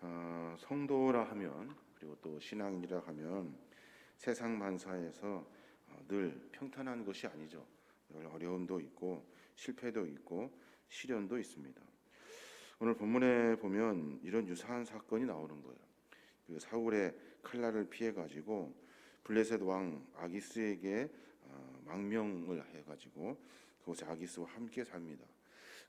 어, 성도라 하면 그리고 또 신앙이라 하면 세상 만사에서 어, 늘 평탄한 것이 아니죠. 늘 어려움도 있고 실패도 있고 시련도 있습니다. 오늘 본문에 보면 이런 유사한 사건이 나오는 거예요. 그 사울의 칼날을 피해 가지고 블레셋 왕 아기스에게 어, 망명을 해 가지고 그곳에 아기스와 함께 삽니다.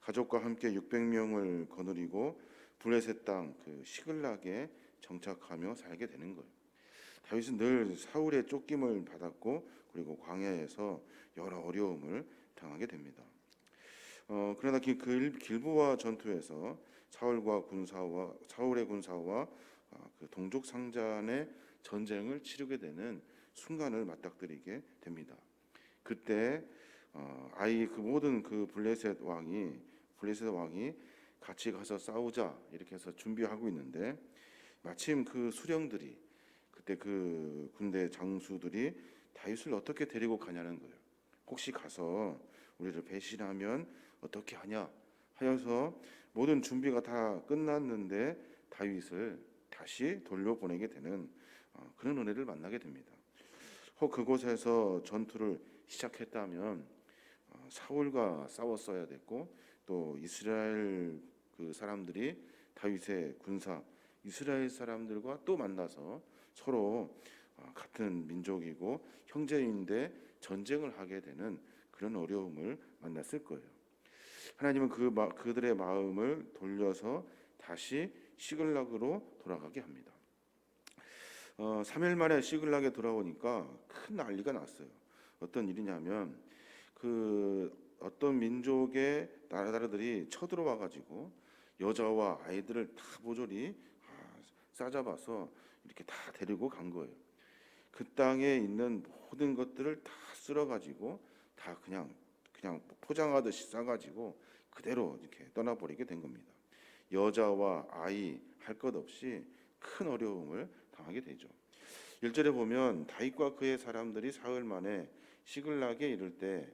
가족과 함께 600명을 거느리고 블레셋 땅그 시글락에 정착하며 살게 되는 거예요. 다윗은 늘 사울의 쫓김을 받았고 그리고 광야에서 여러 어려움을 당하게 됩니다. 어, 그러나 길, 길, 길보와 전투에서 사울과 군사와 사울의 군사와 아, 그 동족 상잔의 전쟁을 치르게 되는 순간을 맞닥뜨리게 됩니다. 그때 어, 아이 그 모든 그 블레셋 왕이 블레셋 왕이 같이 가서 싸우자 이렇게 해서 준비하고 있는데 마침 그 수령들이 그때 그 군대 장수들이 다윗을 어떻게 데리고 가냐는 거예요. 혹시 가서 우리를 배신하면 어떻게 하냐 하여서 모든 준비가 다 끝났는데 다윗을 다시 돌려보내게 되는 어, 그런 은혜를 만나게 됩니다. 혹 그곳에서 전투를 시작했다면 어, 사울과 싸웠어야 됐고 또 이스라엘 그 사람들이 다윗의 군사 이스라엘 사람들과 또 만나서 서로 어, 같은 민족이고 형제인데 전쟁을 하게 되는 그런 어려움을 만났을 거예요. 하나님은 그 마, 그들의 마음을 돌려서 다시 시글락으로 돌아가게 합니다. 어, 3일 만에 시글락에 돌아오니까 큰 난리가 났어요. 어떤 일이냐면 그 어떤 민족의 나라들이 쳐들어와 가지고 여자와 아이들을 다 모조리 아, 싸잡아서 이렇게 다 데리고 간 거예요. 그 땅에 있는 모든 것들을 다 쓸어 가지고 다 그냥 그냥 포장하듯이 싸 가지고 그대로 이렇게 떠나버리게 된 겁니다. 여자와 아이 할 것 없이 큰 어려움을 당하게 되죠. 1절에 보면 다윗과 그의 사람들이 사흘 만에 시글락에 이를 때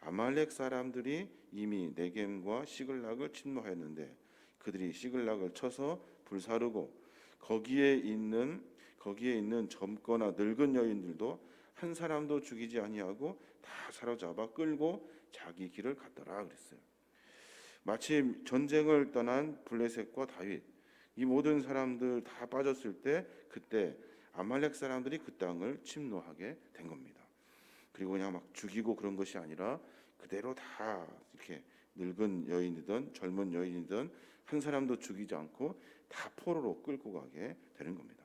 아말렉 사람들이 이미 네겜과 시글락을 침노하였는데 그들이 시글락을 쳐서 불사르고 거기에 있는 거기에 있는 젊거나 늙은 여인들도 한 사람도 죽이지 아니하고 다 사로잡아 끌고 자기 길을 갔더라 그랬어요. 마침 전쟁을 떠난 블레셋과 다윗 이 모든 사람들 다 빠졌을 때 그때 아말렉 사람들이 그 땅을 침노하게 된 겁니다. 그리고 그냥 막 죽이고 그런 것이 아니라 그대로 다 이렇게 늙은 여인이든 젊은 여인이든 한 사람도 죽이지 않고 다 포로로 끌고 가게 되는 겁니다.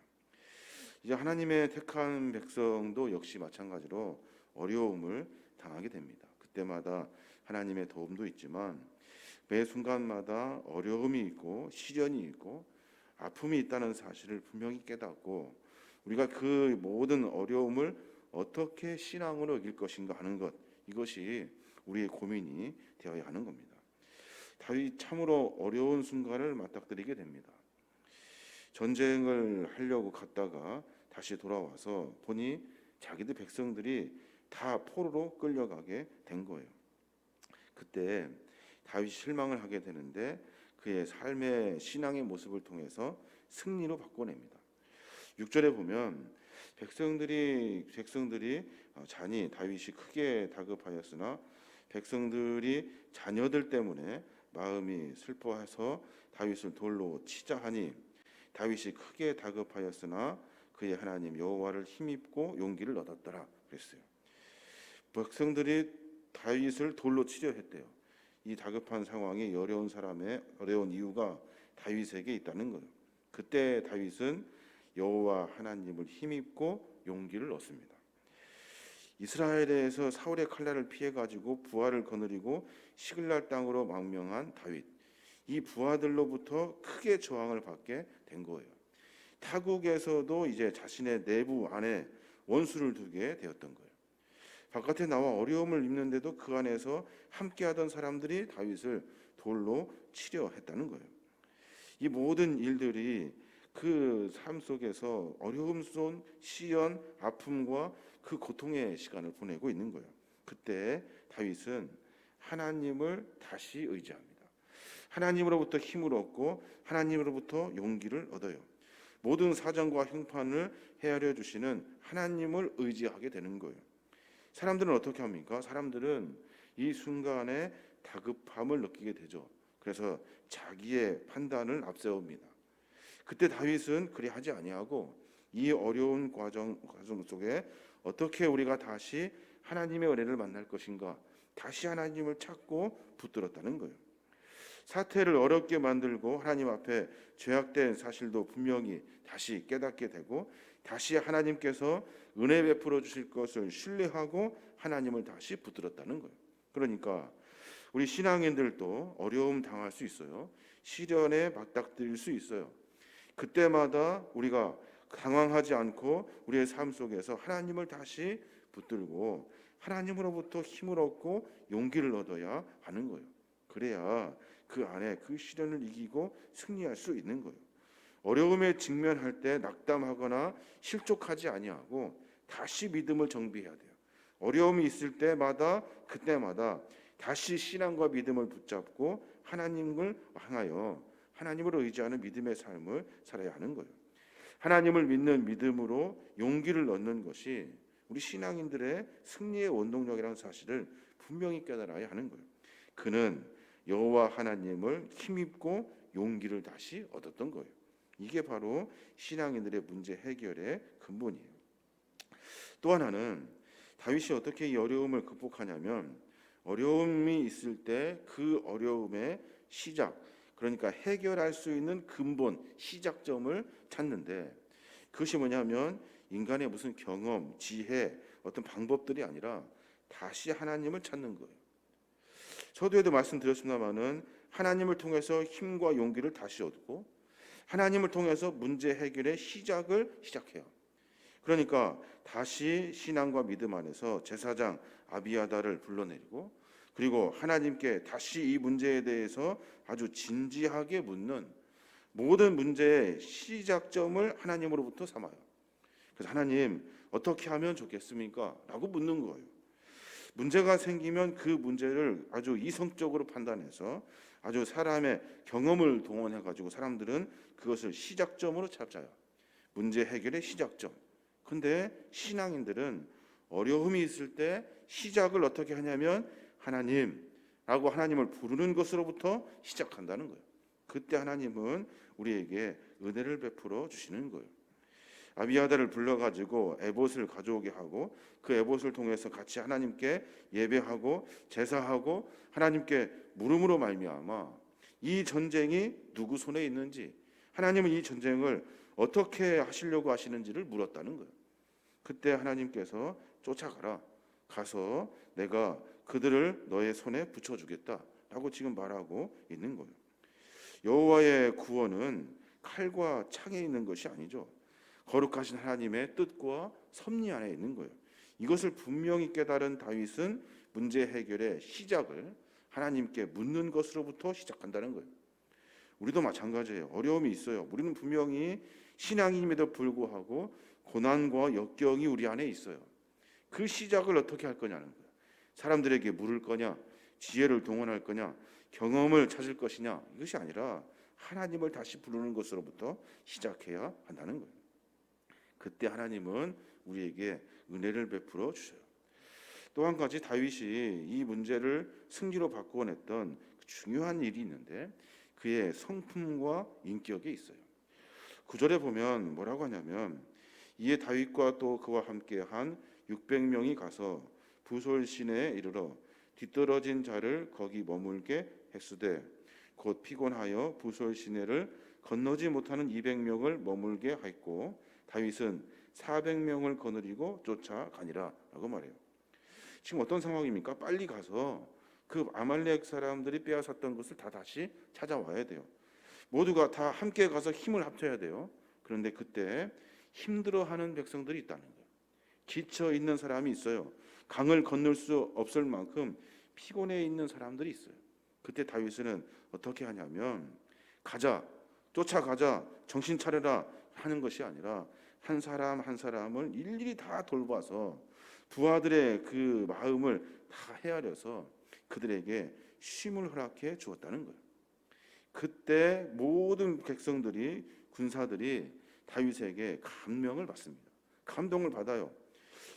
이제 하나님의 택한 백성도 역시 마찬가지로 어려움을 당하게 됩니다. 그때마다 하나님의 도움도 있지만 매 순간마다 어려움이 있고 시련이 있고 아픔이 있다는 사실을 분명히 깨닫고 우리가 그 모든 어려움을 어떻게 신앙으로 이길 것인가 하는 것 이것이 우리의 고민이 되어야 하는 겁니다. 다윗 참으로 어려운 순간을 맞닥뜨리게 됩니다. 전쟁을 하려고 갔다가 다시 돌아와서 보니 자기들 백성들이 다 포로로 끌려가게 된 거예요. 그때 다윗이 실망을 하게 되는데 그의 삶의 신앙의 모습을 통해서 승리로 바꿔냅니다. 6절에 보면 백성들이 백성들이 어, 잔이 다윗이 크게 다급하였으나 백성들이 자녀들 때문에 마음이 슬퍼해서 다윗을 돌로 치자 하니 다윗이 크게 다급하였으나 그의 하나님 여호와를 힘입고 용기를 얻었더라 그랬어요. 백성들이 다윗을 돌로 치려 했대요. 이 다급한 상황이 어려운 사람의 어려운 이유가 다윗에게 있다는 거예요. 그때 다윗은 여호와 하나님을 힘입고 용기를 얻습니다. 이스라엘에서 사울의 칼날을 피해 가지고 부하를 거느리고 시글랄 땅으로 망명한 다윗. 이 부하들로부터 크게 저항을 받게 된 거예요. 타국에서도 이제 자신의 내부 안에 원수를 두게 되었던 거예요. 바깥에 나와 어려움을 입는데도 그 안에서 함께하던 사람들이 다윗을 돌로 치려 했다는 거예요. 이 모든 일들이 그 삶 속에서 어려움 속 시연, 아픔과 그 고통의 시간을 보내고 있는 거예요. 그때 다윗은 하나님을 다시 의지합니다. 하나님으로부터 힘을 얻고 하나님으로부터 용기를 얻어요. 모든 사정과 형판을 헤아려 주시는 하나님을 의지하게 되는 거예요. 사람들은 어떻게 합니까? 사람들은 이 순간에 다급함을 느끼게 되죠. 그래서 자기의 판단을 앞세웁니다. 그때 다윗은 그리 하지 아니하고 이 어려운 과정 과정 속에 어떻게 우리가 다시 하나님의 은혜를 만날 것인가 다시 하나님을 찾고 붙들었다는 거예요. 사태를 어렵게 만들고 하나님 앞에 죄악된 사실도 분명히 다시 깨닫게 되고 다시 하나님께서 은혜 베풀어 주실 것을 신뢰하고 하나님을 다시 붙들었다는 거예요. 그러니까 우리 신앙인들도 어려움 당할 수 있어요. 시련에 맞닥뜨릴 수 있어요. 그때마다 우리가 당황하지 않고 우리의 삶 속에서 하나님을 다시 붙들고 하나님으로부터 힘을 얻고 용기를 얻어야 하는 거예요. 그래야 그 안에 그 시련을 이기고 승리할 수 있는 거예요. 어려움에 직면할 때 낙담하거나 실족하지 아니하고 다시 믿음을 정비해야 돼요. 어려움이 있을 때마다 그때마다 다시 신앙과 믿음을 붙잡고 하나님을 향하여 하나님을 의지하는 믿음의 삶을 살아야 하는 거예요. 하나님을 믿는 믿음으로 용기를 얻는 것이 우리 신앙인들의 승리의 원동력이라는 사실을 분명히 깨달아야 하는 거예요. 그는 여호와 하나님을 힘입고 용기를 다시 얻었던 거예요. 이게 바로 신앙인들의 문제 해결의 근본이에요. 또 하나는 다윗이 어떻게 이 어려움을 극복하냐면 어려움이 있을 때 그 어려움의 시작 그러니까 해결할 수 있는 근본 시작점을 찾는데 그것이 뭐냐면 인간의 무슨 경험, 지혜, 어떤 방법들이 아니라 다시 하나님을 찾는 거예요. 저도에도 말씀드렸습니다만은 하나님을 통해서 힘과 용기를 다시 얻고 하나님을 통해서 문제 해결의 시작을 시작해요. 그러니까 다시 신앙과 믿음 안에서 제사장 아비아다를 불러내리고 그리고 하나님께 다시 이 문제에 대해서 아주 진지하게 묻는 모든 문제의 시작점을 하나님으로부터 삼아요. 그래서 하나님 어떻게 하면 좋겠습니까? 라고 묻는 거예요. 문제가 생기면 그 문제를 아주 이성적으로 판단해서 아주 사람의 경험을 동원해 가지고 사람들은 그것을 시작점으로 찾아요. 문제 해결의 시작점. 근데 신앙인들은 어려움이 있을 때 시작을 어떻게 하냐면 하나님라고 하나님을 부르는 것으로부터 시작한다는 거예요. 그때 하나님은 우리에게 은혜를 베풀어 주시는 거예요. 아비아다를 불러가지고 에봇을 가져오게 하고 그 에봇을 통해서 같이 하나님께 예배하고 제사하고 하나님께 물음으로 말미암아 이 전쟁이 누구 손에 있는지 하나님은 이 전쟁을 어떻게 하시려고 하시는지를 물었다는 거예요. 그때 하나님께서 쫓아가라 가서 내가 그들을 너의 손에 붙여주겠다라고 지금 말하고 있는 거예요. 여호와의 구원은 칼과 창에 있는 것이 아니죠. 거룩하신 하나님의 뜻과 섭리 안에 있는 거예요. 이것을 분명히 깨달은 다윗은 문제 해결의 시작을 하나님께 묻는 것으로부터 시작한다는 거예요. 우리도 마찬가지예요. 어려움이 있어요. 우리는 분명히 신앙인임에도 불구하고 고난과 역경이 우리 안에 있어요. 그 시작을 어떻게 할 거냐는 거예요. 사람들에게 물을 거냐, 지혜를 동원할 거냐, 경험을 찾을 것이냐 이것이 아니라 하나님을 다시 부르는 것으로부터 시작해야 한다는 거예요. 그때 하나님은 우리에게 은혜를 베풀어 주셔요. 또 한 가지 다윗이 이 문제를 승리로 바꾸어냈던 중요한 일이 있는데 그의 성품과 인격에 있어요. 구절에 보면 뭐라고 하냐면 이에 다윗과 또 그와 함께 한 600명이 가서 부솔 시내에 이르러 뒤떨어진 자를 거기 머물게 했으되 곧 피곤하여 부솔 시내를 건너지 못하는 200명을 머물게 하였고 다윗은 400명을 거느리고 쫓아가니라라고 말해요. 지금 어떤 상황입니까? 빨리 가서 그 아말렉 사람들이 빼앗았던 것을 다 다시 찾아와야 돼요. 모두가 다 함께 가서 힘을 합쳐야 돼요. 그런데 그때 힘들어하는 백성들이 있다는 거예요. 지쳐 있는 사람이 있어요. 강을 건널 수 없을 만큼 피곤해 있는 사람들이 있어요. 그때 다윗은 어떻게 하냐면 가자, 쫓아가자, 정신 차려라 하는 것이 아니라 한 사람 한 사람을 일일이 다 돌봐서 부하들의 그 마음을 다 헤아려서 그들에게 쉼을 허락해 주었다는 거예요. 그때 모든 백성들이 군사들이 다윗에게 감명을 받습니다. 감동을 받아요.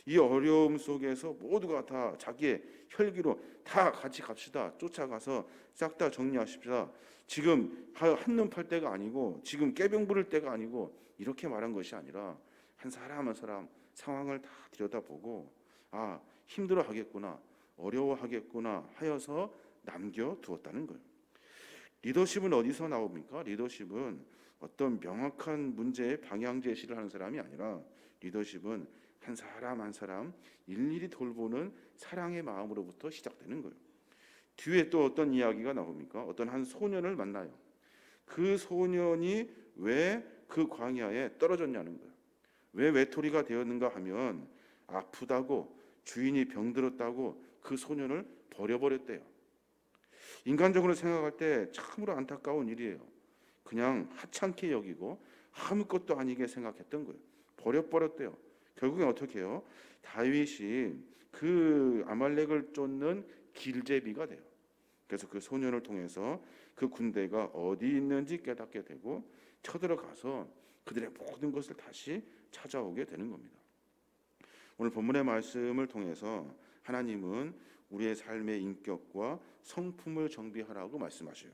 이 어려움 속에서 모두가 다 자기의 혈기로 다 같이 갑시다. 쫓아가서 싹 다 정리하십시다. 지금 한눈 팔 때가 아니고 지금 깨병 부를 때가 아니고 이렇게 말한 것이 아니라 한 사람 한 사람 상황을 다 들여다보고 아 힘들어 하겠구나 어려워 하겠구나 하여서 남겨 두었다는 거예요. 리더십은 어디서 나옵니까? 리더십은 어떤 명확한 문제의 방향 제시를 하는 사람이 아니라 리더십은 한 사람 한 사람 일일이 돌보는 사랑의 마음으로부터 시작되는 거예요. 뒤에 또 어떤 이야기가 나옵니까? 어떤 한 소년을 만나요. 그 소년이 왜 그 광야에 떨어졌냐는 거예요. 왜 외톨이가 되었는가 하면 아프다고 주인이 병들었다고 그 소년을 버려버렸대요. 인간적으로 생각할 때 참으로 안타까운 일이에요. 그냥 하찮게 여기고 아무것도 아니게 생각했던 거예요. 버려버렸대요. 결국엔 어떻게 해요? 다윗이 그 아말렉을 쫓는 길제비가 돼요. 그래서 그 소년을 통해서 그 군대가 어디 있는지 깨닫게 되고 쳐들어가서 그들의 모든 것을 다시 찾아오게 되는 겁니다. 오늘 본문의 말씀을 통해서 하나님은 우리의 삶의 인격과 성품을 정비하라고 말씀하셔요.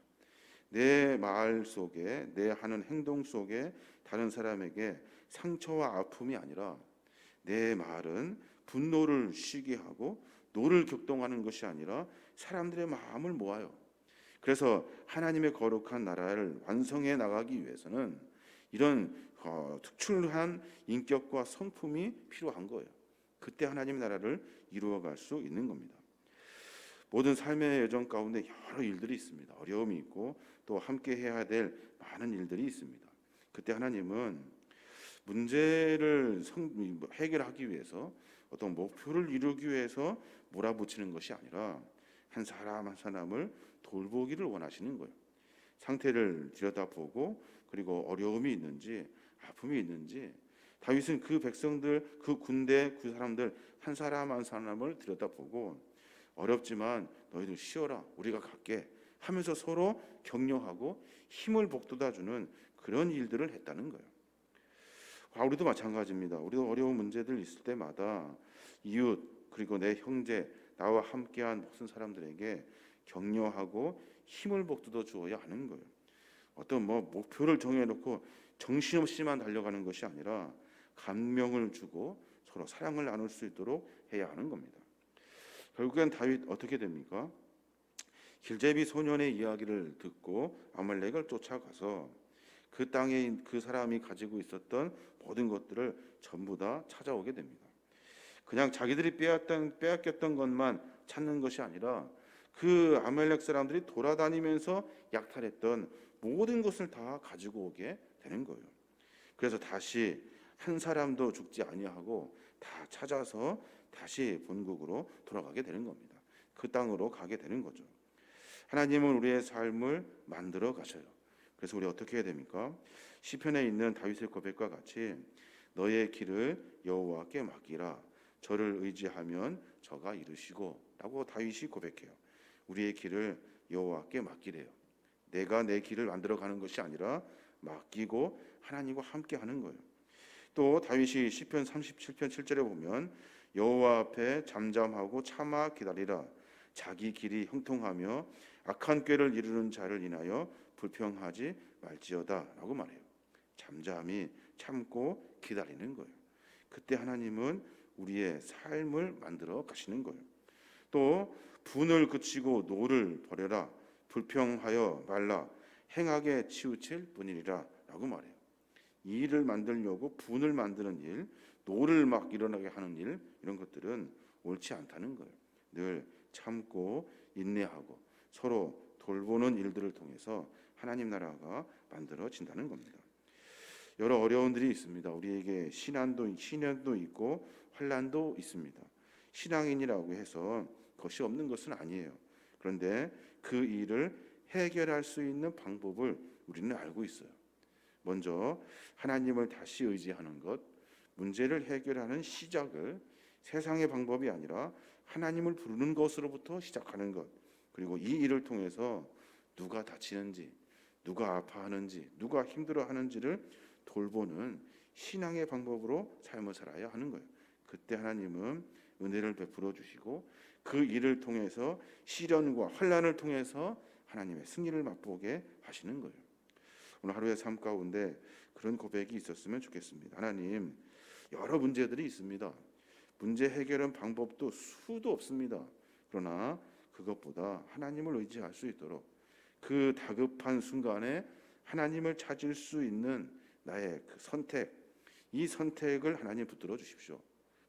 내 말 속에 내 하는 행동 속에 다른 사람에게 상처와 아픔이 아니라 내 말은 분노를 쉬게 하고 노를 격동하는 것이 아니라 사람들의 마음을 모아요. 그래서 하나님의 거룩한 나라를 완성해 나가기 위해서는 이런 어, 특출한 인격과 성품이 필요한 거예요. 그때 하나님의 나라를 이루어갈 수 있는 겁니다. 모든 삶의 여정 가운데 여러 일들이 있습니다. 어려움이 있고 또 함께 해야 될 많은 일들이 있습니다. 그때 하나님은 문제를 해결하기 위해서 어떤 목표를 이루기 위해서 몰아붙이는 것이 아니라 한 사람 한 사람을 돌보기를 원하시는 거예요. 상태를 들여다보고 그리고 어려움이 있는지 아픔이 있는지 다윗은 그 백성들 그 군대 그 사람들 한 사람 한 사람을 들여다보고 어렵지만 너희들 쉬어라 우리가 갈게 하면서 서로 격려하고 힘을 북돋아 주는 그런 일들을 했다는 거예요. 아, 우리도 마찬가지입니다. 우리도 어려운 문제들 있을 때마다 이웃 그리고 내 형제 나와 함께한 모든 사람들에게 격려하고 힘을 북돋아 주어야 하는 거예요. 어떤 뭐 목표를 정해놓고 정신없이만 달려가는 것이 아니라 감명을 주고 서로 사랑을 나눌 수 있도록 해야 하는 겁니다. 결국엔 다윗 어떻게 됩니까? 길제비 소년의 이야기를 듣고 아말렉을 쫓아가서 그 땅에 그 사람이 가지고 있었던 모든 것들을 전부 다 찾아오게 됩니다. 그냥 자기들이 빼앗던 빼앗겼던 것만 찾는 것이 아니라 그 아말렉 사람들이 돌아다니면서 약탈했던 모든 것을 다 가지고 오게 되는 거예요. 그래서 다시 한 사람도 죽지 아니하고 다 찾아서 다시 본국으로 돌아가게 되는 겁니다. 그 땅으로 가게 되는 거죠. 하나님은 우리의 삶을 만들어 가셔요. 그래서 우리 어떻게 해야 됩니까? 시편에 있는 다윗의 고백과 같이 너의 길을 여호와께 맡기라. 저를 의지하면 저가 이루시고라고 다윗이 고백해요. 우리의 길을 여호와께 맡기래요. 내가 내 길을 만들어 가는 것이 아니라 맡기고 하나님과 함께 하는 거예요. 또 다윗이 시편 37편 7절에 보면 여호와 앞에 잠잠하고 참아 기다리라 자기 길이 형통하며 악한 꾀를 이루는 자를 인하여 불평하지 말지어다라고 말해요. 잠잠히 참고 기다리는 거예요. 그때 하나님은 우리의 삶을 만들어 가시는 거예요. 또 분을 그치고 노를 버려라 불평하여 말라 행하게 치우칠 뿐이리라라고 말해요. 이 일을 만들려고 분을 만드는 일, 노를 막 일어나게 하는 일 이런 것들은 옳지 않다는 거예요. 늘 참고 인내하고 서로 돌보는 일들을 통해서 하나님 나라가 만들어진다는 겁니다. 여러 어려움들이 있습니다. 우리에게 신난도 신년도 있고 환란도 있습니다. 신앙인이라고 해서 것이 없는 것은 아니에요. 그런데 그 일을 해결할 수 있는 방법을 우리는 알고 있어요. 먼저 하나님을 다시 의지하는 것, 문제를 해결하는 시작을 세상의 방법이 아니라 하나님을 부르는 것으로부터 시작하는 것. 그리고 이 일을 통해서 누가 다치는지, 누가 아파하는지, 누가 힘들어하는지를 돌보는 신앙의 방법으로 삶을 살아야 하는 거예요. 그때 하나님은 은혜를 베풀어 주시고 그 일을 통해서 시련과 환란을 통해서 하나님의 승리를 맛보게 하시는 거예요. 오늘 하루의 삶 가운데 그런 고백이 있었으면 좋겠습니다. 하나님, 여러 문제들이 있습니다. 문제 해결은 방법도 수도 없습니다. 그러나 그것보다 하나님을 의지할 수 있도록 그 다급한 순간에 하나님을 찾을 수 있는 나의 그 선택, 이 선택을 하나님 붙들어 주십시오.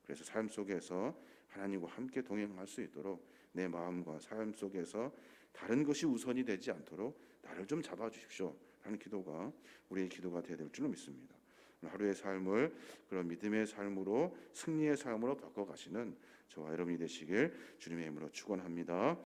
그래서 삶 속에서 하나님과 함께 동행할 수 있도록 내 마음과 삶 속에서 다른 것이 우선이 되지 않도록 나를 좀 잡아 주십시오. 하는 기도가 우리의 기도가 되어야 될 줄로 믿습니다. 하루의 삶을 그런 믿음의 삶으로 승리의 삶으로 바꿔 가시는 저와 여러분이 되시길 주님의 이름으로 축원합니다.